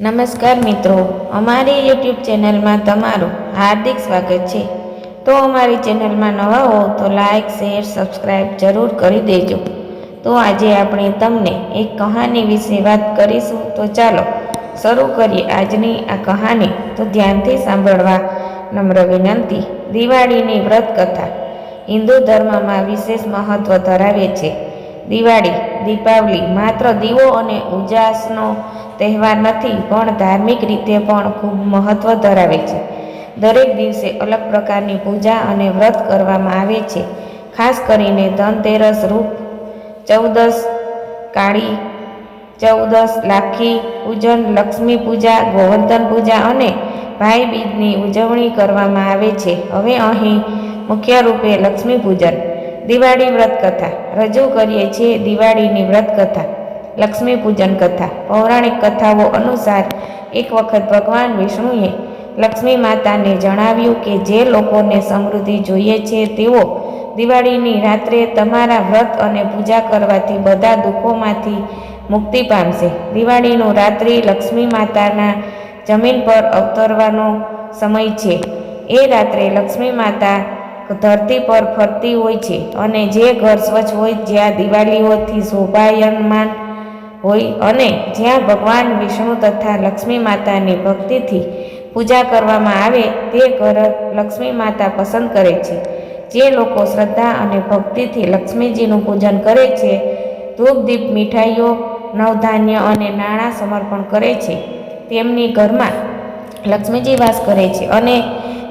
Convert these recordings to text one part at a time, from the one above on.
નમસ્કાર મિત્રો, અમારી યુટ્યુબ ચેનલમાં તમારું હાર્દિક સ્વાગત છે. તો અમારી ચેનલમાં નવા હો તો લાઇક શેર સબસ્ક્રાઈબ જરૂર કરી દેજો. તો આજે આપણે તમને એક કહાની વિશે વાત કરીશું. તો ચાલો, શરૂ કરીએ આજની આ કહાની. તો ધ્યાનથી સાંભળવા નમ્ર વિનંતી. દિવાળીની વ્રત કથા. હિન્દુ ધર્મમાં વિશેષ મહત્વ ધરાવે છે. દિવાળી દીપાવલી માત્ર દીવો અને ઉજાસનો તહેવાર નથી, પણ ધાર્મિક રીતે પણ ખૂબ મહત્વ ધરાવે છે. દરેક દિવસે અલગ પ્રકારની પૂજા અને વ્રત કરવામાં આવે છે. ખાસ કરીને ધનતેરસ રૂપ, ચૌદસ કાળી, ચૌદસ લાખી પૂજન, લક્ષ્મી પૂજા, ગોવર્ધન પૂજા અને ભાઈ બીજની ઉજવણી કરવામાં આવે છે. હવે અહીં મુખ્ય રૂપે લક્ષ્મી પૂજન. દિવાળી વ્રત કથા રજૂ કરીએ છીએ દિવાળીની વ્રત કથા લક્ષ્મી પૂજન કથા. પૌરાણિક કથાઓ અનુસાર એક વખત ભગવાન વિષ્ણુએ લક્ષ્મી માતાને જણાવ્યું કે જે લોકોને સમૃદ્ધિ જોઈએ છે તેઓ દિવાળીની રાત્રે તમારા વ્રત અને પૂજા કરવાથી બધા દુઃખોમાંથી મુક્તિ પામશે. દિવાળીનું રાત્રિ લક્ષ્મી માતાના જમીન પર અવતરવાનો સમય છે. એ રાત્રે લક્ષ્મી માતા ધરતી પર ફરતી હોય છે અને જે ઘર સ્વચ્છ હોય જ્યાં દિવાળીઓથી શોભાયમાન હોય અને જ્યાં ભગવાન વિષ્ણુ તથા લક્ષ્મી માતાની ભક્તિથી પૂજા કરવામાં આવે તે ઘર લક્ષ્મી માતા પસંદ કરે છે. જે લોકો શ્રદ્ધા અને ભક્તિથી લક્ષ્મીજીનું પૂજન કરે છે ધૂપ દીપ મીઠાઈઓ, નવધાન્ય અને નાણાં સમર્પણ કરે છે. તેમની ઘરમાં લક્ષ્મીજી વાસ કરે છે અને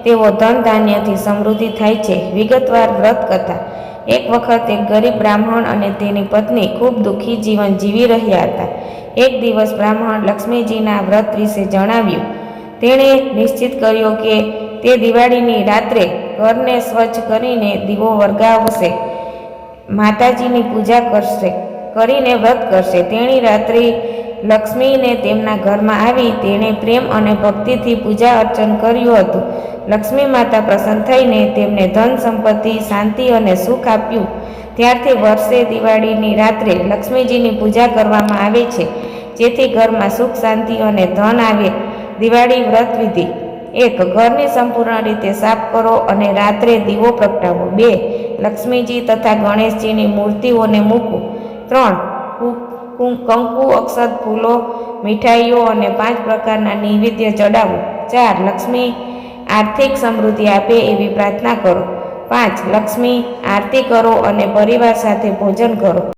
તેઓ ધન ધાન્યથી સમૃદ્ધિ થાય છે. વિગતવાર વ્રત કથા. એક વખત એક ગરીબ બ્રાહ્મણ અને તેની પત્ની ખૂબ દુઃખી જીવન જીવી રહ્યા હતા. એક દિવસ બ્રાહ્મણ લક્ષ્મીજીના વ્રત વિશે જણાવ્યું. તેણે નિશ્ચિત કર્યો કે તે દિવાળીની રાત્રે ઘરને સ્વચ્છ કરીને દીવો વળગાવશે માતાજીની પૂજા કરશે, કરીને વ્રત કરશે. તેણી રાત્રે લક્ષ્મીને તેમના ઘરમાં આવી તેણે પ્રેમ અને ભક્તિથી પૂજા અર્ચન કર્યું હતું. લક્ષ્મી માતા પ્રસન્ન થઈને તેમને ધન સંપત્તિ, શાંતિ અને સુખ આપ્યું. ત્યારથી વર્ષે દિવાળીની રાત્રે લક્ષ્મીજીની પૂજા કરવામાં આવે છે, જેથી ઘરમાં સુખ, શાંતિ અને ધન આવે. દિવાળી વ્રત વિધિ. એક, ઘરને સંપૂર્ણ રીતે સાફ કરો અને રાત્રે દીવો પ્રગટાવો. બે, લક્ષ્મીજી તથા ગણેશજીની મૂર્તિઓને મૂકો. ત્રણ, કંકુ અક્ષત ફૂલો, મીઠાઈઓ અને પાંચ પ્રકારના નૈવેદ્ય ચડાવો. ચાર, લક્ષ્મી આર્થિક સમૃદ્ધિ આપે એવી પ્રાર્થના કરો. પાંચ, લક્ષ્મી, આરતી કરો અને પરિવાર સાથે ભોજન કરો.